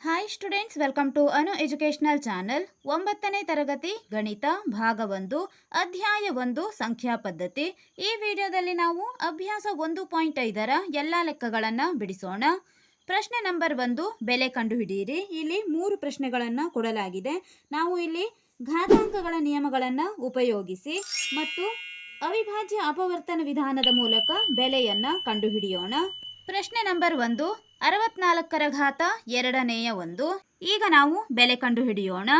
Hi students welcome to Anu educational channel ಒಂಬತ್ತನೇ ತರಗತಿ ಗಣಿತ ಭಾಗ ಒಂದು ಅಧ್ಯಾಯ ಒಂದು, ಸಂಖ್ಯಾ ಪದ್ಧತಿ. ಈ ವಿಡಿಯೋದಲ್ಲಿ ನಾವು ಅಭ್ಯಾಸ ಒಂದು ಪಾಯಿಂಟ್ ಐದರ ಎಲ್ಲ ಲೆಕ್ಕಗಳನ್ನು ಬಿಡಿಸೋಣ. ಪ್ರಶ್ನೆ ನಂಬರ್ ಒಂದು, ಬೆಲೆ ಕಂಡುಹಿಡಿಯಿರಿ. ಇಲ್ಲಿ ಮೂರು ಪ್ರಶ್ನೆಗಳನ್ನು ಕೊಡಲಾಗಿದೆ. ನಾವು ಇಲ್ಲಿ ಘಾತಾಂಕಗಳ ನಿಯಮಗಳನ್ನು ಉಪಯೋಗಿಸಿ ಮತ್ತು ಅವಿಭಾಜ್ಯ ಅಪವರ್ತನ ವಿಧಾನದ ಮೂಲಕ ಬೆಲೆಯನ್ನು ಕಂಡುಹಿಡಿಯೋಣ. ಪ್ರಶ್ನೆ ನಂಬರ್ ಒಂದು ಅರವತ್ನಾಲ್ಕರ ಘಾತ ಎರಡನೆಯ ಒಂದು. ಈಗ ನಾವು ಬೆಲೆ ಕಂಡುಹಿಡಿಯೋಣ.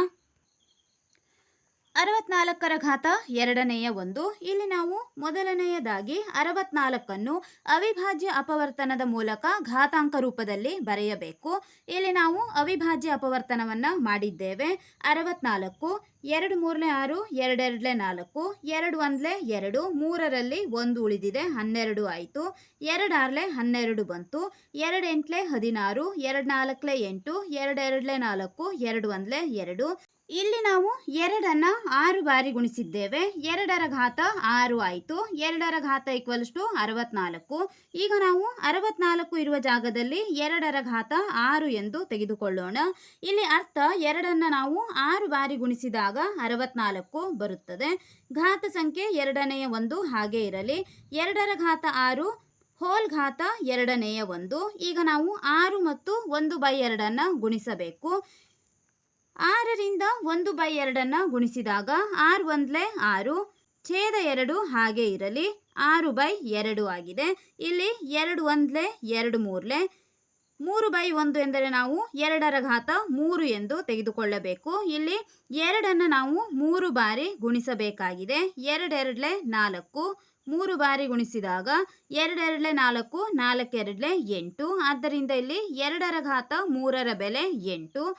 ಅರವತ್ನಾಲ್ಕರ ಘಾತ ಎರಡನೆಯ ಒಂದು. ಇಲ್ಲಿ ನಾವು ಮೊದಲನೆಯದಾಗಿ ಅರವತ್ನಾಲ್ಕನ್ನು ಅವಿಭಾಜ್ಯ ಅಪವರ್ತನದ ಮೂಲಕ ಘಾತಾಂಕ ರೂಪದಲ್ಲಿ ಬರೆಯಬೇಕು. ಇಲ್ಲಿ ನಾವು ಅವಿಭಾಜ್ಯ ಅಪವರ್ತನವನ್ನು ಮಾಡಿದ್ದೇವೆ. ಅರವತ್ನಾಲ್ಕು, ಎರಡು ಮೂರಲೆ ಆರು ಎರಡೆರಡಲೆ ನಾಲ್ಕು, ಎರಡು ಒಂದಲೆ ಎರಡು, ಮೂರರಲ್ಲಿ ಒಂದು ಉಳಿದಿದೆ, ಹನ್ನೆರಡು ಆಯಿತು. ಎರಡು ಆರ್ಲೆ ಹನ್ನೆರಡು ಬಂತು. ಎರಡು ಎಂಟ್ಲೆ ಹದಿನಾರು ಎರಡು ನಾಲ್ಕಲೆ ಎಂಟು ಎರಡೆರಡಲೆ ನಾಲ್ಕು, ಎರಡು ಒಂದಲೆ ಎರಡು. ಇಲ್ಲಿ ನಾವು ಎರಡನ್ನು ಆರು ಬಾರಿ ಗುಣಿಸಿದ್ದೇವೆ. ಎರಡರ ಘಾತ ಆರು ಆಯಿತು. ಎರಡರ ಘಾತ ಈಕ್ವಲ್ಸ್ ಟು ಅರವತ್ನಾಲ್ಕು. ಈಗ ನಾವು ಅರವತ್ನಾಲ್ಕು ಇರುವ ಜಾಗದಲ್ಲಿ ಎರಡರ ಘಾತ ಆರು ಎಂದು ತೆಗೆದುಕೊಳ್ಳೋಣ. ಇಲ್ಲಿ ಅರ್ಥ ಎರಡನ್ನು ನಾವು ಆರು ಬಾರಿ ಗುಣಿಸಿದಾಗ ಅರವತ್ನಾಲ್ಕು ಬರುತ್ತದೆ. ಘಾತ ಸಂಖ್ಯೆ ಎರಡನೆಯ ಒಂದು ಹಾಗೆ ಇರಲಿ. ಎರಡರ ಘಾತ ಆರು ಹೋಲ್ ಘಾತ ಎರಡನೆಯ ಒಂದು. ಈಗ ನಾವು ಆರು ಮತ್ತು ಒಂದು ಬೈ ಎರಡನ್ನು ಗುಣಿಸಬೇಕು. ಆರರಿಂದ ಒಂದು ಬೈ ಎರಡನ್ನು ಗುಣಿಸಿದಾಗ ಆರು ಒಂದಲೇ ಆರು, ಛೇದ ಎರಡು ಹಾಗೆ ಇರಲಿ. ಆರು ಬೈ ಎರಡು ಆಗಿದೆ. ಇಲ್ಲಿ ಎರಡು ಒಂದಲೇ ಎರಡು ಮೂರಲೆ. ಮೂರು ಬೈ ಒಂದು ಎಂದರೆ ನಾವು ಎರಡರ ಘಾತ ಮೂರು ಎಂದು ತೆಗೆದುಕೊಳ್ಳಬೇಕು. ಇಲ್ಲಿ ಎರಡನ್ನು ನಾವು ಮೂರು ಬಾರಿ ಗುಣಿಸಬೇಕಾಗಿದೆ. ಎರಡೆರಡಲೆ ನಾಲ್ಕು, ಮೂರು ಬಾರಿ ಗುಣಿಸಿದಾಗ ಎರಡೆರಡಲೆ ನಾಲ್ಕು, ನಾಲ್ಕೆರಡಲೆ ಎಂಟು. ಆದ್ದರಿಂದ ಇಲ್ಲಿ ಎರಡರ ಘಾತ ಮೂರರ ಬೆಲೆ ಎಂಟು.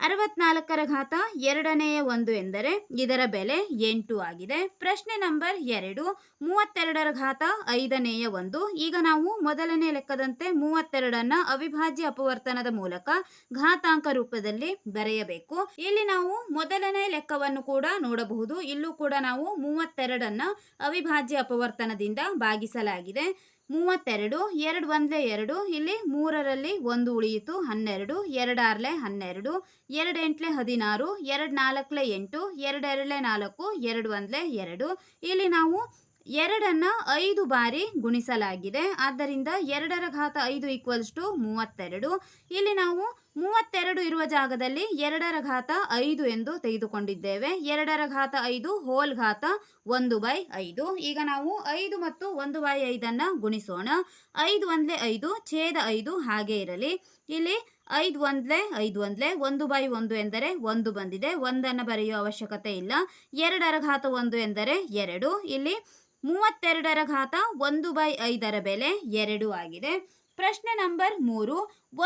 ಅರವತ್ನಾಲ್ಕರ ಘಾತ ಎರಡನೆಯ ಒಂದು ಎಂದರೆ ಇದರ ಬೆಲೆ ಎಂಟು ಆಗಿದೆ. ಪ್ರಶ್ನೆ ನಂಬರ್ ಎರಡು, ಮೂವತ್ತೆರಡರ ಘಾತ ಐದನೆಯ ಒಂದು. ಈಗ ನಾವು ಮೊದಲನೇ ಲೆಕ್ಕದಂತೆ ಮೂವತ್ತೆರಡನ್ನ ಅವಿಭಾಜ್ಯ ಅಪವರ್ತನದ ಮೂಲಕ ಘಾತಾಂಕ ರೂಪದಲ್ಲಿ ಬರೆಯಬೇಕು. ಇಲ್ಲಿ ನಾವು ಮೊದಲನೇ ಲೆಕ್ಕವನ್ನು ಕೂಡ ನೋಡಬಹುದು. ಇಲ್ಲೂ ಕೂಡ ನಾವು ಮೂವತ್ತೆರಡನ್ನ ಅವಿಭಾಜ್ಯ ಅಪವರ್ತನದಿಂದ ಭಾಗಿಸಲಾಗಿದೆ. ಮೂವತ್ತೆರಡು, ಎರಡು ಒಂದಲೇ ಎರಡು, ಇಲ್ಲಿ ಮೂರರಲ್ಲಿ ಒಂದು ಉಳಿಯಿತು, ಹನ್ನೆರಡು, ಎರಡಾರ್ಲೆ ಹನ್ನೆರಡು ಎರಡು ಎಂಟ್ಲೆ ಹದಿನಾರು, ಎರಡು ನಾಲ್ಕಲೆ ಎಂಟು ಎರಡೆರಡಲೆ ನಾಲ್ಕು, ಎರಡು ಒಂದಲೇ ಎರಡು. ಇಲ್ಲಿ ನಾವು ಎರಡನ್ನ ಐದು ಬಾರಿ ಗುಣಿಸಲಾಗಿದೆ. ಆದ್ದರಿಂದ ಎರಡರ ಘಾತ ಐದು ಈಕ್ವಲ್ಸ್ ಟು ಮೂವತ್ತೆರಡು. ಇಲ್ಲಿ ನಾವು ಮೂವತ್ತೆರಡು ಇರುವ ಜಾಗದಲ್ಲಿ ಎರಡರ ಘಾತ ಐದು ಎಂದು ತೆಗೆದುಕೊಂಡಿದ್ದೇವೆ. ಎರಡರ ಘಾತ ಐದು ಹೋಲ್ ಘಾತ ಒಂದು ಬೈ ಐದು. ಈಗ ನಾವು ಐದು ಮತ್ತು ಒಂದು ಬೈ ಐದನ್ನು ಗುಣಿಸೋಣ. ಐದು ಒಂದಲೇ ಐದು, ಛೇದ ಐದು ಹಾಗೆ ಇರಲಿ. ಇಲ್ಲಿ ಐದು ಒಂದ್ಲೆ ಐದು ಒಂದ್ಲೆ, ಒಂದು ಬೈ ಒಂದು ಎಂದರೆ ಒಂದು ಬಂದಿದೆ. ಒಂದನ್ನು ಬರೆಯುವ ಅವಶ್ಯಕತೆ ಇಲ್ಲ. ಎರಡರ ಘಾತ ಒಂದು ಎಂದರೆ ಎರಡು. ಇಲ್ಲಿ ಮೂವತ್ತೆರಡರ ಘಾತ ಒಂದು ಬೈ ಐದರ ಬೆಲೆ ಎರಡು ಆಗಿದೆ. ಪ್ರಶ್ನೆ ನಂಬರ್ ಮೂರು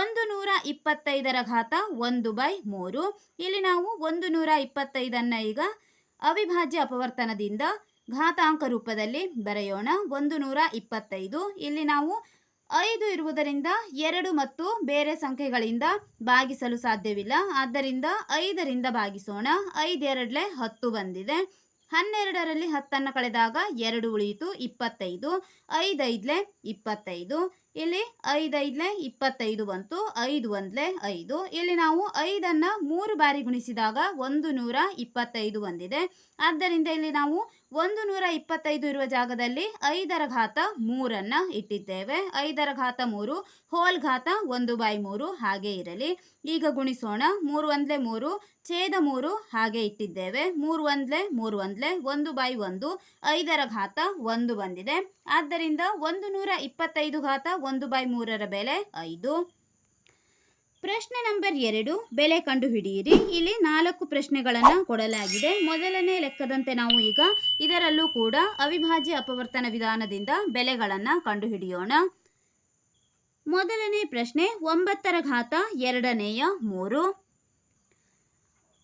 ಒಂದು ನೂರ ಇಪ್ಪತ್ತೈದರ ಘಾತ ಒಂದು ಬೈ ಮೂರು. ಇಲ್ಲಿ ನಾವು ಒಂದು ನೂರ ಇಪ್ಪತ್ತೈದನ್ನು ಈಗ ಅವಿಭಾಜ್ಯ ಅಪವರ್ತನದಿಂದ ಘಾತಾಂಕ ರೂಪದಲ್ಲಿ ಬರೆಯೋಣ. ಒಂದು ನೂರ ಇಪ್ಪತ್ತೈದು, ಇಲ್ಲಿ ನಾವು ಐದು ಇರುವುದರಿಂದ ಎರಡು ಮತ್ತು ಬೇರೆ ಸಂಖ್ಯೆಗಳಿಂದ ಭಾಗಿಸಲು ಸಾಧ್ಯವಿಲ್ಲ. ಆದ್ದರಿಂದ ಐದರಿಂದ ಭಾಗಿಸೋಣ. ಐದೆರಡಲೆ ಹತ್ತು ಬಂದಿದೆ. ಹನ್ನೆರಡರಲ್ಲಿ ಹತ್ತನ್ನು ಕಳೆದಾಗ ಎರಡು ಉಳಿಯಿತು, ಇಪ್ಪತ್ತೈದು. ಐದೈದ್ಲೆ ಇಪ್ಪತ್ತೈದು. ಇಲ್ಲಿ ಐದೈದ್ಲೆ ಇಪ್ಪತ್ತೈದು ಬಂತು, ಐದು ಒಂದ್ಲೆ ಐದು. ಇಲ್ಲಿ ನಾವು ಐದನ್ನು ಮೂರು ಬಾರಿ ಗುಣಿಸಿದಾಗ ಒಂದು ನೂರ ಇಪ್ಪತ್ತೈದು ಬಂದಿದೆ. ಆದ್ದರಿಂದ ಇಲ್ಲಿ ನಾವು ಒಂದು ನೂರ ಇಪ್ಪತ್ತೈದು ಇರುವ ಜಾಗದಲ್ಲಿ ಐದರ ಘಾತ ಮೂರನ್ನು ಇಟ್ಟಿದ್ದೇವೆ. ಐದರ ಘಾತ ಮೂರು ಹೋಲ್ ಘಾತ ಒಂದು ಬೈ ಮೂರು ಹಾಗೆ ಇರಲಿ. ಈಗ ಗುಣಿಸೋಣ. ಮೂರು ಒಂದ್ಲೆ ಮೂರು, ಛೇದ ಮೂರು ಹಾಗೆ ಇಟ್ಟಿದ್ದೇವೆ. ಮೂರು ಒಂದ್ಲೆ ಮೂರು ಒಂದ್ಲೆ ಒಂದು ಬೈ ಒಂದು ಐದರ ಘಾತ ಒಂದು ಬಂದಿದೆ. ಆದ್ದರಿಂದ ಒಂದು ನೂರ ಇಪ್ಪತ್ತೈದು ಘಾತ ಒಂದು ಬೈ ಮೂರರ ಬೆಲೆ ಐದು. ಪ್ರಶ್ನೆ ನಂಬರ್ ಎರಡು, ಬೆಲೆ ಕಂಡುಹಿಡಿಯಿರಿ. ಇಲ್ಲಿ ನಾಲ್ಕು ಪ್ರಶ್ನೆಗಳನ್ನು ಕೊಡಲಾಗಿದೆ. ಮೊದಲನೇ ಲೆಕ್ಕದಂತೆ ನಾವು ಈಗ ಇದರಲ್ಲೂ ಕೂಡ ಅವಿಭಾಜ್ಯ ಅಪವರ್ತನ ವಿಧಾನದಿಂದ ಬೆಲೆಗಳನ್ನು ಕಂಡುಹಿಡಿಯೋಣ. ಮೊದಲನೇ ಪ್ರಶ್ನೆ, ಒಂಬತ್ತರ ಘಾತ ಎರಡನೆಯ ಮೂರು.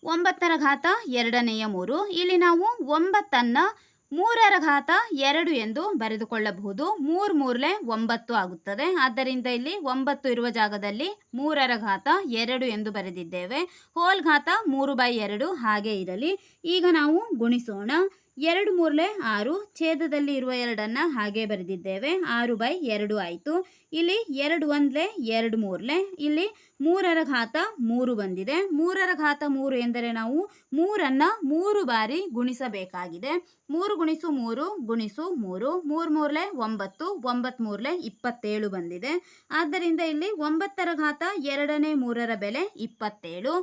ಒಂಬತ್ತರ ಘಾತ ಎರಡನೆಯ ಮೂರು. ಇಲ್ಲಿ ನಾವು ಒಂಬತ್ತನ್ನು ಮೂರರ ಘಾತ ಎರಡು ಎಂದು ಬರೆದುಕೊಳ್ಳಬಹುದು. ಮೂರು ಮೂರಲೆ ಒಂಬತ್ತು ಆಗುತ್ತದೆ. ಆದ್ದರಿಂದ ಇಲ್ಲಿ ಒಂಬತ್ತು ಇರುವ ಜಾಗದಲ್ಲಿ ಮೂರರ ಘಾತ ಎರಡು ಎಂದು ಬರೆದಿದ್ದೇವೆ. ಹೋಲ್ ಘಾತ ಮೂರು ಬೈ ಎರಡು ಹಾಗೆ ಇರಲಿ. ಈಗ ನಾವು ಗುಣಿಸೋಣ. ಎರಡು ಮೂರಲೆ ಆರು ಛೇದದಲ್ಲಿ ಇರುವ ಎರಡನ್ನು ಹಾಗೆ ಬರೆದಿದ್ದೇವೆ. ಆರು ಬೈ ಎರಡು ಆಯಿತು. ಇಲ್ಲಿ ಎರಡು ಒಂದಲೆ ಎರಡು ಮೂರಲೆ. ಇಲ್ಲಿ ಮೂರರ ಘಾತ ಮೂರು ಬಂದಿದೆ. ಮೂರರ ಘಾತ ಮೂರು ಎಂದರೆ ನಾವು ಮೂರನ್ನು ಮೂರು ಬಾರಿ ಗುಣಿಸಬೇಕಾಗಿದೆ. ಮೂರು ಗುಣಿಸು ಮೂರು ಗುಣಿಸು ಮೂರು. ಮೂರು ಮೂರಲೆ ಒಂಬತ್ತು ಒಂಬತ್ತು ಮೂರಲೆ ಇಪ್ಪತ್ತೇಳು ಬಂದಿದೆ. ಆದ್ದರಿಂದ ಇಲ್ಲಿ ಒಂಬತ್ತರ ಘಾತ ಎರಡನೇ ಮೂರರ ಬೆಲೆ ಇಪ್ಪತ್ತೇಳು.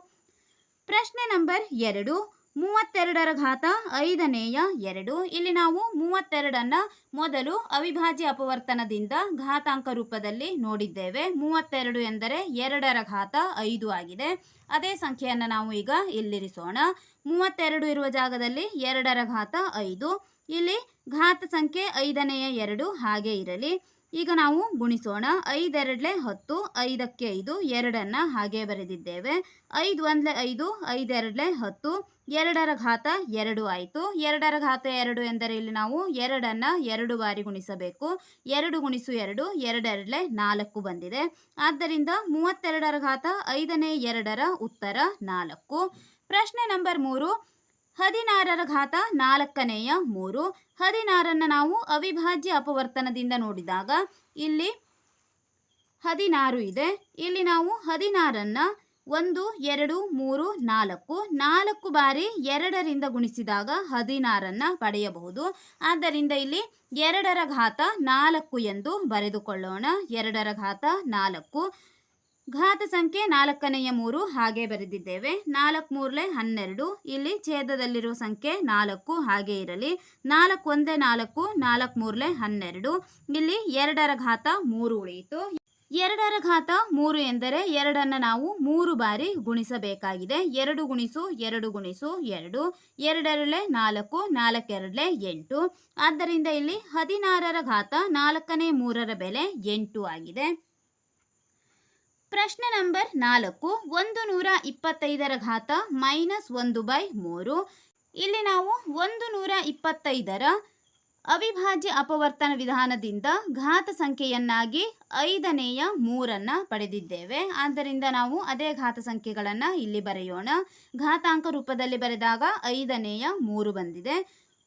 ಪ್ರಶ್ನೆ ನಂಬರ್ ಎರಡು. ಮೂವತ್ತೆರಡರ ಘಾತ ಐದನೆಯ ಎರಡು. ಇಲ್ಲಿ ನಾವು ಮೂವತ್ತೆರಡನ್ನ ಮೊದಲು ಅವಿಭಾಜ್ಯ ಅಪವರ್ತನದಿಂದ ಘಾತಾಂಕ ರೂಪದಲ್ಲಿ ನೋಡಿದ್ದೇವೆ. ಮೂವತ್ತೆರಡು ಎಂದರೆ ಎರಡರ ಘಾತ ಐದು ಆಗಿದೆ. ಅದೇ ಸಂಖ್ಯೆಯನ್ನು ನಾವು ಈಗ ಇಲ್ಲಿರಿಸೋಣ. ಮೂವತ್ತೆರಡು ಇರುವ ಜಾಗದಲ್ಲಿ ಎರಡರ ಘಾತ ಐದು. ಇಲ್ಲಿ ಘಾತ ಸಂಖ್ಯೆ ಐದನೆಯ ಎರಡು ಹಾಗೆ ಇರಲಿ. ಈಗ ನಾವು ಗುಣಿಸೋಣ. ಐದೆರಡಲೆ ಹತ್ತು, ಐದಕ್ಕೆ ಐದು, ಎರಡನ್ನು ಹಾಗೆ ಬರೆದಿದ್ದೇವೆ. ಐದು ಒಂದಲೆ ಐದು, ಐದೆರಡಲೆ ಹತ್ತು, ಎರಡರ ಘಾತ ಎರಡು ಆಯಿತು. ಎರಡರ ಘಾತ ಎರಡು ಎಂದರೆ ಇಲ್ಲಿ ನಾವು ಎರಡನ್ನು ಎರಡು ಬಾರಿ ಗುಣಿಸಬೇಕು. ಎರಡು ಗುಣಿಸು ಎರಡು, ಎರಡೆರಡಲೆ ನಾಲ್ಕು ಬಂದಿದೆ. ಆದ್ದರಿಂದ ಮೂವತ್ತೆರಡರ ಘಾತ ಐದನೇ ಎರಡರ ಉತ್ತರ ನಾಲ್ಕು. ಪ್ರಶ್ನೆ ನಂಬರ್ ಮೂರು, ಹದಿನಾರರ ಘಾತ ನಾಲ್ಕನೆಯ ಮೂರು. ಹದಿನಾರನ್ನು ನಾವು ಅವಿಭಾಜ್ಯ ಅಪವರ್ತನದಿಂದ ನೋಡಿದಾಗ ಇಲ್ಲಿ ಹದಿನಾರು ಇದೆ. ಇಲ್ಲಿ ನಾವು ಹದಿನಾರನ್ನು ಒಂದು, ಎರಡು, ಮೂರು, ನಾಲ್ಕು ನಾಲ್ಕು ಬಾರಿ ಎರಡರಿಂದ ಗುಣಿಸಿದಾಗ ಹದಿನಾರನ್ನು ಪಡೆಯಬಹುದು. ಆದ್ದರಿಂದ ಇಲ್ಲಿ ಎರಡರ ಘಾತ ನಾಲ್ಕು ಎಂದು ಬರೆದುಕೊಳ್ಳೋಣ. ಎರಡರ ಘಾತ ನಾಲ್ಕು ಘಾತ ಸಂಖ್ಯೆ ನಾಲ್ಕನೆಯ ಮೂರು ಹಾಗೆ ಬರೆದಿದ್ದೇವೆ. ನಾಲ್ಕು ಮೂರಲೆ ಹನ್ನೆರಡು. ಇಲ್ಲಿ ಛೇದದಲ್ಲಿರುವ ಸಂಖ್ಯೆ ನಾಲ್ಕು ಹಾಗೆ ಇರಲಿ. ನಾಲ್ಕು ಒಂದೇ ನಾಲ್ಕು ನಾಲ್ಕು ಮೂರಲೆ ಹನ್ನೆರಡು. ಇಲ್ಲಿ ಎರಡರ ಘಾತ ಮೂರು ಉಳಿಯಿತು. ಎರಡರ ಘಾತ ಮೂರು ಎಂದರೆ ಎರಡನ್ನು ನಾವು ಮೂರು ಬಾರಿ ಗುಣಿಸಬೇಕಾಗಿದೆ. ಎರಡು ಗುಣಿಸು ಎರಡು ಗುಣಿಸು, ಎರಡು. ಎರಡೆರಡಲೆ ನಾಲ್ಕು, ನಾಲ್ಕೆರಡಲೆ ಎಂಟು. ಆದ್ದರಿಂದ ಇಲ್ಲಿ ಹದಿನಾರರ ಘಾತ ನಾಲ್ಕನೇ ಮೂರರ ಬೆಲೆ ಎಂಟು ಆಗಿದೆ. ಪ್ರಶ್ನೆ ನಂಬರ್ ನಾಲ್ಕು ಒಂದು ನೂರ ಇಪ್ಪತ್ತೈದರ ಘಾತ ಮೈನಸ್ ಒಂದು ಬೈ ಮೂರು. ಇಲ್ಲಿ ನಾವು ಒಂದು ನೂರ ಇಪ್ಪತ್ತೈದರ ಅವಿಭಾಜ್ಯ ಅಪವರ್ತನ ವಿಧಾನದಿಂದ ಘಾತ ಸಂಖ್ಯೆಯನ್ನಾಗಿ ಐದನೆಯ ಮೂರನ್ನು ಪಡೆದಿದ್ದೇವೆ. ಆದ್ದರಿಂದ ನಾವು ಅದೇ ಘಾತ ಸಂಖ್ಯೆಗಳನ್ನು ಇಲ್ಲಿ ಬರೆಯೋಣ. ಘಾತಾಂಕ ರೂಪದಲ್ಲಿ ಬರೆದಾಗ ಐದನೆಯ ಮೂರು ಬಂದಿದೆ.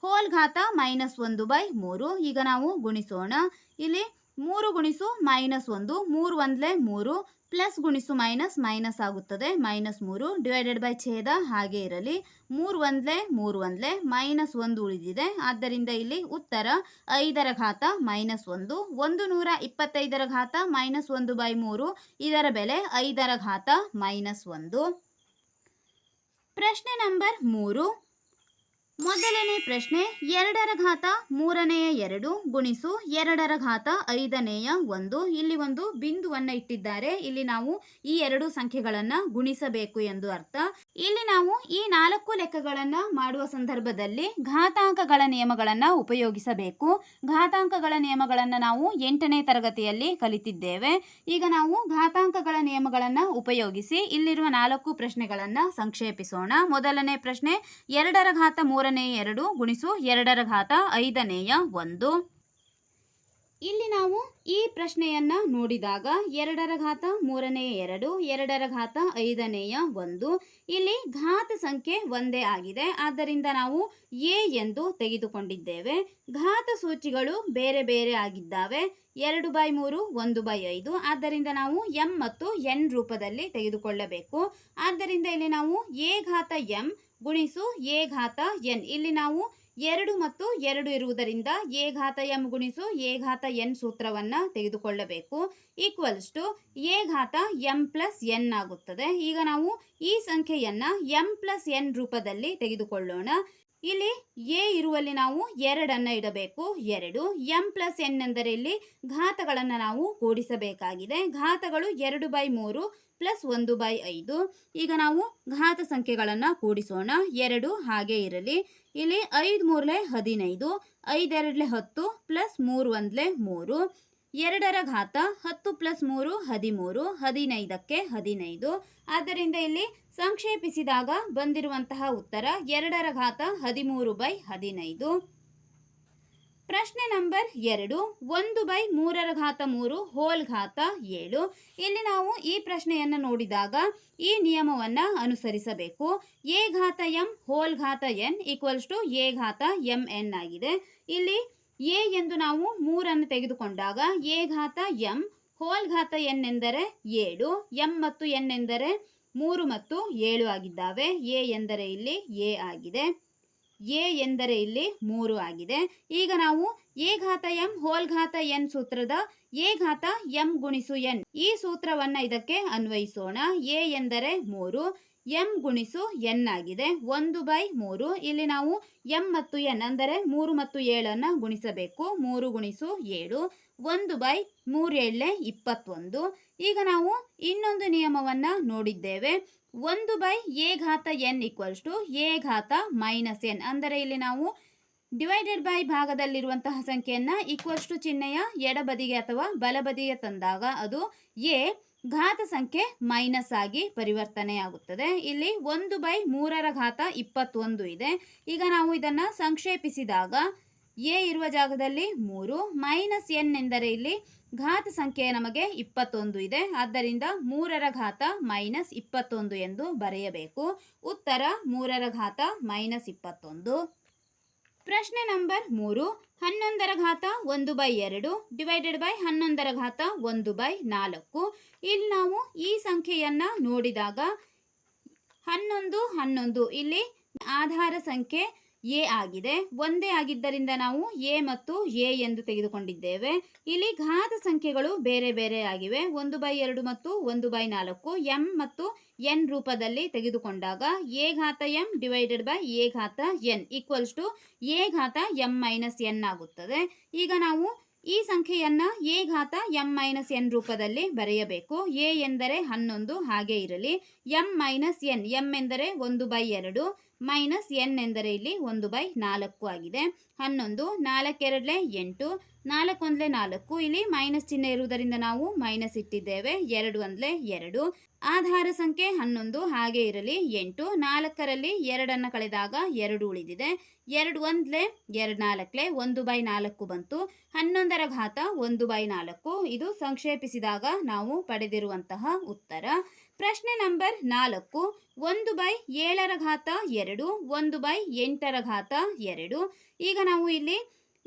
ಹೋಲ್ ಘಾತ ಮೈನಸ್ ಒಂದು ಬೈ ಮೂರು. ಈಗ ನಾವು ಗುಣಿಸೋಣ. ಇಲ್ಲಿ ಮೂರು ಗುಣಿಸು ಮೈನಸ್ ಒಂದು, ಮೂರು ಒಂದ್ಲೆ ಮೂರು ಪ್ಲಸ್ ಗುಣಿಸು ಮೈನಸ್ ಮೈನಸ್ ಆಗುತ್ತದೆ. ಮೈನಸ್ ಮೂರು ಡಿವೈಡೆಡ್ ಬೈ ಛೇದ ಹಾಗೆ ಇರಲಿ. ಮೂರು ಒಂದ್ಲೆ ಮೂರು ಒಂದ್ಲೆ ಮೈನಸ್ ಒಂದು ಉಳಿದಿದೆ. ಆದ್ದರಿಂದ ಇಲ್ಲಿ ಉತ್ತರ ಐದರ ಘಾತ ಮೈನಸ್ ಒಂದು ಒಂದು ನೂರ ಇಪ್ಪತ್ತೈದರ ಘಾತ ಮೈನಸ್ ಒಂದು ಬೈ ಮೂರು, ಇದರ ಬೆಲೆ ಐದರ ಘಾತ ಮೈನಸ್ ಒಂದು. ಪ್ರಶ್ನೆ ನಂಬರ್ ಮೂರು. ಮೊದಲನೇ ಪ್ರಶ್ನೆ, ಎರಡರ ಘಾತ ಮೂರನೆಯ ಎರಡು ಗುಣಿಸು ಎರಡರ ಘಾತ ಐದನೆಯ ಒಂದು. ಇಲ್ಲಿ ಒಂದು ಬಿಂದುವನ್ನು ಇಟ್ಟಿದ್ದಾರೆ. ಇಲ್ಲಿ ನಾವು ಈ ಎರಡು ಸಂಖ್ಯೆಗಳನ್ನು ಗುಣಿಸಬೇಕು ಎಂದು ಅರ್ಥ. ಇಲ್ಲಿ ನಾವು ಈ ನಾಲ್ಕು ಲೆಕ್ಕಗಳನ್ನು ಮಾಡುವ ಸಂದರ್ಭದಲ್ಲಿ ಘಾತಾಂಕಗಳ ನಿಯಮಗಳನ್ನು ಉಪಯೋಗಿಸಬೇಕು. ಘಾತಾಂಕಗಳ ನಿಯಮಗಳನ್ನು ನಾವು ಎಂಟನೇ ತರಗತಿಯಲ್ಲಿ ಕಲಿತಿದ್ದೇವೆ. ಈಗ ನಾವು ಘಾತಾಂಕಗಳ ನಿಯಮಗಳನ್ನು ಉಪಯೋಗಿಸಿ ಇಲ್ಲಿರುವ ನಾಲ್ಕು ಪ್ರಶ್ನೆಗಳನ್ನು ಸಂಕ್ಷೇಪಿಸೋಣ. ಮೊದಲನೇ ಪ್ರಶ್ನೆ, ಎರಡರ ಘಾತ ಮೂರನೇ ಎರಡು ಗುಣಿಸು ಎರಡರ ಘಾತ ಐದನೆಯ ಒಂದು. ಇಲ್ಲಿ ನಾವು ಈ ಪ್ರಶ್ನೆಯನ್ನ ನೋಡಿದಾಗ ಎರಡರ ಘಾತ ಮೂರನೆಯ ಎರಡು ಎರಡರ ಘಾತ ಐದನೆಯ ಒಂದು. ಇಲ್ಲಿ ಘಾತ ಸಂಖ್ಯೆ ಒಂದೇ ಆಗಿದೆ. ಆದ್ದರಿಂದ ನಾವು ಎ ಎಂದು ತೆಗೆದುಕೊಂಡಿದ್ದೇವೆ. ಘಾತ ಸೂಚಿಗಳು ಬೇರೆ ಬೇರೆ ಆಗಿದ್ದಾವೆ. ಎರಡು ಬೈ ಮೂರು, ಒಂದು ಬೈ ಐದು. ಆದ್ದರಿಂದ ನಾವು ಎಂ ಮತ್ತು ಎನ್ ರೂಪದಲ್ಲಿ ತೆಗೆದುಕೊಳ್ಳಬೇಕು. ಆದ್ದರಿಂದ ಇಲ್ಲಿ ನಾವು ಎ ಘಾತ ಎಂ ಗುಣಿಸು ಎ ಘಾತ ಎನ್. ಇಲ್ಲಿ ನಾವು ಎರಡು ಮತ್ತು ಎರಡು ಇರುವುದರಿಂದ ಎ ಘಾತ ಎಂ ಗುಣಿಸು ಎ ಘಾತ ಎನ್ ಸೂತ್ರವನ್ನು ತೆಗೆದುಕೊಳ್ಳಬೇಕು. ಈಕ್ವಲ್ಸ್ ಟು ಎ ಘಾತ ಎಂ ಪ್ಲಸ್ ಎನ್ ಆಗುತ್ತದೆ. ಈಗ ನಾವು ಈ ಸಂಖ್ಯೆಯನ್ನು ಎಂ ಪ್ಲಸ್ ಎನ್ ರೂಪದಲ್ಲಿ ತೆಗೆದುಕೊಳ್ಳೋಣ. ಇಲ್ಲಿ ಎ ಇರುವಲ್ಲಿ ನಾವು ಎರಡನ್ನು ಇಡಬೇಕು. ಎರಡು ಎಂ ಪ್ಲಸ್ ಎನ್ ಎಂದರೆ ಇಲ್ಲಿ ಘಾತಗಳನ್ನು ನಾವು ಕೂಡಿಸಬೇಕಾಗಿದೆ. ಘಾತಗಳು ಎರಡು ಬೈ ಮೂರು ಪ್ಲಸ್ ಒಂದು ಬೈ ಐದು. ಈಗ ನಾವು ಘಾತ ಸಂಖ್ಯೆಗಳನ್ನು ಕೂಡಿಸೋಣ. ಎರಡು ಹಾಗೆ ಇರಲಿ. ಇಲ್ಲಿ ಐದು ಮೂರಲೆ ಹದಿನೈದು ಐದೆರಡಲೆ ಹತ್ತು ಪ್ಲಸ್ ಮೂರು ಒಂದಲೆ ಮೂರು. ಎರಡರ ಘಾತ ಹತ್ತು ಪ್ಲಸ್ ಮೂರು ಹದಿಮೂರು, ಹದಿನೈದಕ್ಕೆ ಹದಿನೈದು. ಆದ್ದರಿಂದ ಇಲ್ಲಿ ಸಂಕ್ಷೇಪಿಸಿದಾಗ ಬಂದಿರುವಂತಹ ಉತ್ತರ ಎರಡರ ಘಾತ ಹದಿಮೂರು ಬೈ ಹದಿನೈದು. ಪ್ರಶ್ನೆ ನಂಬರ್ ಎರಡು, ಒಂದು ಬೈ ಮೂರರ ಘಾತ ಮೂರು, ಹೋಲ್ ಘಾತ ಏಳು. ಇಲ್ಲಿ ನಾವು ಈ ಪ್ರಶ್ನೆಯನ್ನು ನೋಡಿದಾಗ ಈ ನಿಯಮವನ್ನು ಅನುಸರಿಸಬೇಕು. ಎ ಘಾತ ಎಂ, ಹೋಲ್ ಘಾತ ಎನ್ ಈಕ್ವಲ್ಸ್ ಟು ಎ ಘಾತ ಎಂ ಎನ್ ಆಗಿದೆ. ಇಲ್ಲಿ ಎ ಎಂದು ನಾವು ಮೂರನ್ನು ತೆಗೆದುಕೊಂಡಾಗ ಎ ಘಾತ ಎಂ, ಹೋಲ್ ಘಾತ ಎನ್ ಎಂದರೆ ಏಳು, ಎಂ ಮತ್ತು ಎನ್ ಎಂದರೆ ಮೂರು ಮತ್ತು ಏಳು ಆಗಿದ್ದಾವೆ. ಎ ಎಂದರೆ ಇಲ್ಲಿ ಎ ಆಗಿದೆ. ಎ ಎಂದರೆ ಇಲ್ಲಿ ಮೂರು ಆಗಿದೆ. ಈಗ ನಾವು ಎ ಘಾತ ಎಂ ಹೋಲ್ ಘಾತ ಎನ್ ಸೂತ್ರದ ಎ ಘಾತ ಎಂ ಗುಣಿಸು ಎನ್. ಈ ಸೂತ್ರವನ್ನ ಇದಕ್ಕೆ ಅನ್ವಯಿಸೋಣ. ಎ ಎಂದರೆ ಮೂರು, ಎಂ ಗುಣಿಸು ಎನ್ ಆಗಿದೆ. ಒಂದು ಬೈ ಮೂರು. ಇಲ್ಲಿ ನಾವು ಎಂ ಮತ್ತು ಎನ್ ಅಂದರೆ ಮೂರು ಮತ್ತು ಏಳನ್ನು ಗುಣಿಸಬೇಕು. ಮೂರು ಗುಣಿಸು ಏಳು. ಒಂದು ಬೈ ಮೂರೇಳೆ ಇಪ್ಪತ್ತೊಂದು. ಈಗ ನಾವು ಇನ್ನೊಂದು ನಿಯಮವನ್ನ ನೋಡಿದ್ದೇವೆ. ಒಂದು ಬೈ ಎ ಘಾತ ಎನ್ ಈಕ್ವಲ್ಸ್ ಟು ಎ ಘಾತ ಮೈನಸ್ ಎನ್. ಅಂದರೆ ಇಲ್ಲಿ ನಾವು ಡಿವೈಡೆಡ್ ಬೈ ಭಾಗದಲ್ಲಿರುವಂತಹ ಸಂಖ್ಯೆಯನ್ನು ಈಕ್ವಲ್ಸ್ ಟು ಚಿಹ್ನೆಯ ಎಡಬದಿಗೆ ಅಥವಾ ಬಲಬದಿಗೆ ತಂದಾಗ ಅದು ಎ ಘಾತ ಸಂಖ್ಯೆ ಮೈನಸ್ ಆಗಿ ಪರಿವರ್ತನೆಯಾಗುತ್ತದೆ. ಇಲ್ಲಿ ಒಂದು ಬೈ ಮೂರರ ಘಾತ ಇಪ್ಪತ್ತೊಂದು ಇದೆ. ಈಗ ನಾವು ಇದನ್ನು ಸಂಕ್ಷೇಪಿಸಿದಾಗ ಎ ಇರುವ ಜಾಗದಲ್ಲಿ ಮೂರು, ಮೈನಸ್ ಎನ್ ಎಂದರೆ ಇಲ್ಲಿ ಘಾತ ಸಂಖ್ಯೆ ನಮಗೆ ಇಪ್ಪತ್ತೊಂದು ಇದೆ. ಆದ್ದರಿಂದ ಮೂರರ ಘಾತ ಮೈನಸ್ ಇಪ್ಪತ್ತೊಂದು ಎಂದು ಬರೆಯಬೇಕು. ಉತ್ತರ, ಮೂರರ ಘಾತ ಮೈನಸ್ ಇಪ್ಪತ್ತೊಂದು. ಪ್ರಶ್ನೆ ನಂಬರ್ ಮೂರು, ಹನ್ನೊಂದರ ಘಾತ ಒಂದು ಬೈ ಎರಡು ಡಿವೈಡೆಡ್ ಬೈ ಹನ್ನೊಂದರ ಘಾತ ಒಂದು ಬೈ ನಾಲ್ಕು. ಇಲ್ಲಿ ನಾವು ಈ ಸಂಖ್ಯೆಯನ್ನು ನೋಡಿದಾಗ ಹನ್ನೊಂದು ಹನ್ನೊಂದು, ಇಲ್ಲಿ ಆಧಾರ ಸಂಖ್ಯೆ ಎ ಆಗಿದೆ. ಒಂದೇ ಆಗಿದ್ದರಿಂದ ನಾವು ಎ ಮತ್ತು ಎ ಎಂದು ತೆಗೆದುಕೊಂಡಿದ್ದೇವೆ. ಇಲ್ಲಿ ಘಾತ ಸಂಖ್ಯೆಗಳು ಬೇರೆ ಬೇರೆ ಆಗಿವೆ. ಒಂದು ಬೈ ಎರಡು ಮತ್ತು ಒಂದು ಬೈ ನಾಲ್ಕು, ಎಂ ಮತ್ತು ಎನ್ ರೂಪದಲ್ಲಿ ತೆಗೆದುಕೊಂಡಾಗ ಎ ಘಾತ ಎಂ ಡಿವೈಡೆಡ್ ಬೈ ಎ ಘಾತ ಎನ್ ಈಕ್ವಲ್ಸ್ ಟು ಎ ಘಾತ ಎಂ ಮೈನಸ್ ಎನ್ ಆಗುತ್ತದೆ. ಈಗ ನಾವು ಈ ಸಂಖ್ಯೆಯನ್ನು ಎ ಘಾತ ಎಂ ಮೈನಸ್ ಎನ್ ರೂಪದಲ್ಲಿ ಬರೆಯಬೇಕು. ಎ ಎಂದರೆ ಹನ್ನೊಂದು, ಹಾಗೆ ಇರಲಿ. ಎಂ ಮೈನಸ್ ಎನ್, ಎಂ ಎಂದರೆ ಒಂದು ಬೈ ಎರಡು ಮೈನಸ್ ಎನ್ ಎಂದರೆ ಇಲ್ಲಿ ಒಂದು ಬೈ ನಾಲ್ಕು ಆಗಿದೆ. ಹನ್ನೊಂದು ನಾಲ್ಕೆರಡಲೆ ಎಂಟು, ನಾಲ್ಕು ಒಂದ್ಲೆ ನಾಲ್ಕು. ಇಲ್ಲಿ ಮೈನಸ್ ಚಿಹ್ನೆ ಇರುವುದರಿಂದ ನಾವು ಮೈನಸ್ ಇಟ್ಟಿದ್ದೇವೆ. ಎರಡು ಒಂದಲೇ ಎರಡು. ಆಧಾರ ಸಂಖ್ಯೆ ಹನ್ನೊಂದು, ಹಾಗೆ ಇರಲಿ ಎಂಟು. ನಾಲ್ಕರಲ್ಲಿ ಎರಡನ್ನು ಕಳೆದಾಗ ಎರಡು ಉಳಿದಿದೆ. ಎರಡು ಒಂದ್ಲೆ ಎರಡು ನಾಲ್ಕಲೆ ಒಂದು ಬೈ ನಾಲ್ಕು ಬಂತು. ಹನ್ನೊಂದರ ಘಾತ ಒಂದು ಬೈ ನಾಲ್ಕು. ಇದು ಸಂಕ್ಷೇಪಿಸಿದಾಗ ನಾವು ಪಡೆದಿರುವಂತಹ ಉತ್ತರ. ಪ್ರಶ್ನೆ ನಂಬರ್ ನಾಲ್ಕು. ಒಂದು ಬೈ ಏಳರ ಘಾತ ಎರಡು, ಒಂದು ಬೈ ಎಂಟರ ಘಾತ ಎರಡು. ಈಗ ನಾವು ಇಲ್ಲಿ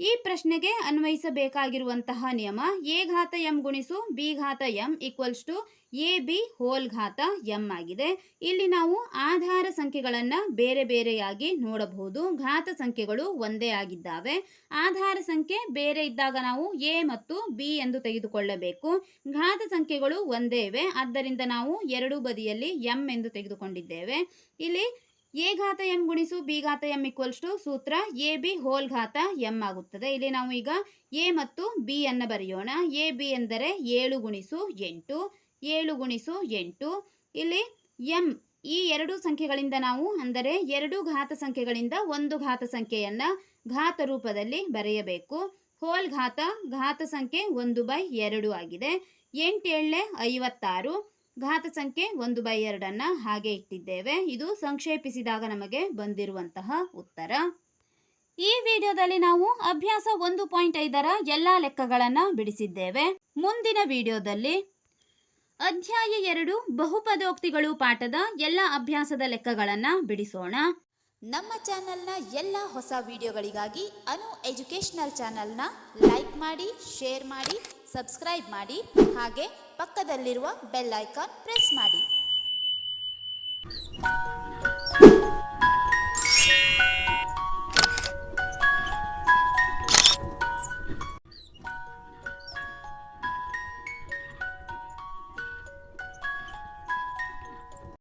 ಈ ಪ್ರಶ್ನೆಗೆ ಅನ್ವಯಿಸಬೇಕಾಗಿರುವಂತಹ ನಿಯಮ, ಎ ಘಾತ ಎಂ ಗುಣಿಸು ಬಿ ಘಾತ M equals to A B whole ಘಾತ ಎಂ ಆಗಿದೆ. ಇಲ್ಲಿ ನಾವು ಆಧಾರ ಸಂಖ್ಯೆಗಳನ್ನು ಬೇರೆ ಬೇರೆಯಾಗಿ ನೋಡಬಹುದು. ಘಾತ ಸಂಖ್ಯೆಗಳು ಒಂದೇ ಆಗಿದ್ದಾವೆ. ಆಧಾರ ಸಂಖ್ಯೆ ಬೇರೆ ಇದ್ದಾಗ ನಾವು ಎ ಮತ್ತು ಬಿ ಎಂದು ತೆಗೆದುಕೊಳ್ಳಬೇಕು. ಘಾತ ಸಂಖ್ಯೆಗಳು ಒಂದೇ ಇವೆ. ಆದ್ದರಿಂದ ನಾವು ಎರಡೂ ಬದಿಯಲ್ಲಿ ಎಂ ಎಂದು ತೆಗೆದುಕೊಂಡಿದ್ದೇವೆ. ಇಲ್ಲಿ ಎ ಘಾತ ಎಂ ಗುಣಿಸು ಬಿ ಘಾತ ಎಂ ಈಕ್ವಲ್ಸ್ ಟು ಸೂತ್ರ ಎ ಬಿ ಹೋಲ್ ಘಾತ ಎಂ ಆಗುತ್ತದೆ. ಇಲ್ಲಿ ನಾವು ಈಗ ಎ ಮತ್ತು ಬಿ ಅನ್ನು ಬರೆಯೋಣ. ಎ ಬಿ ಎಂದರೆ ಏಳು ಗುಣಿಸು ಎಂಟು, ಏಳು ಗುಣಿಸು ಎಂಟು. ಇಲ್ಲಿ ಎಂ ಈ ಎರಡು ಸಂಖ್ಯೆಗಳಿಂದ ನಾವು ಅಂದರೆ ಎರಡು ಘಾತ ಸಂಖ್ಯೆಗಳಿಂದ ಒಂದು ಘಾತ ಸಂಖ್ಯೆಯನ್ನು ಘಾತ ರೂಪದಲ್ಲಿ ಬರೆಯಬೇಕು. ಹೋಲ್ ಘಾತ ಘಾತ ಸಂಖ್ಯೆ ಒಂದು ಬೈ ಎರಡು ಆಗಿದೆ. ಎಂಟೇಳೆ ಐವತ್ತಾರು ಘಾತ ಸಂಖ್ಯೆ ಒಂದು ಬೈ ಎರಡನ್ನು ಹಾಗೆ ಇಟ್ಟಿದ್ದೇವೆ. ಇದು ಸಂಕ್ಷೇಪಿಸಿದಾಗ ನಮಗೆ ಬಂದಿರುವಂತಹ ಉತ್ತರ. ಈ ವಿಡಿಯೋದಲ್ಲಿ ನಾವು ಅಭ್ಯಾಸ ಒಂದು ಪಾಯಿಂಟ್ ಐದರ ಎಲ್ಲ ಲೆಕ್ಕಗಳನ್ನು ಬಿಡಿಸಿದ್ದೇವೆ. ಮುಂದಿನ ವಿಡಿಯೋದಲ್ಲಿ ಅಧ್ಯಾಯ ಎರಡು ಬಹುಪದೋಕ್ತಿಗಳು ಪಾಠದ ಎಲ್ಲ ಅಭ್ಯಾಸದ ಲೆಕ್ಕಗಳನ್ನು ಬಿಡಿಸೋಣ. ನಮ್ಮ ಚಾನೆಲ್ನ ಎಲ್ಲ ಹೊಸ ವಿಡಿಯೋಗಳಿಗಾಗಿ ಅನು ಎಜುಕೇಷನಲ್ ಚಾನೆಲ್ನ ಲೈಕ್ ಮಾಡಿ, ಶೇರ್ ಮಾಡಿ, ಸಬ್ಸ್ಕ್ರೈಬ್ ಮಾಡಿ, ಹಾಗೆ ಪಕ್ಕದಲ್ಲಿರುವ ಬೆಲ್ ಐಕಾನ್ ಪ್ರೆಸ್ ಮಾಡಿ.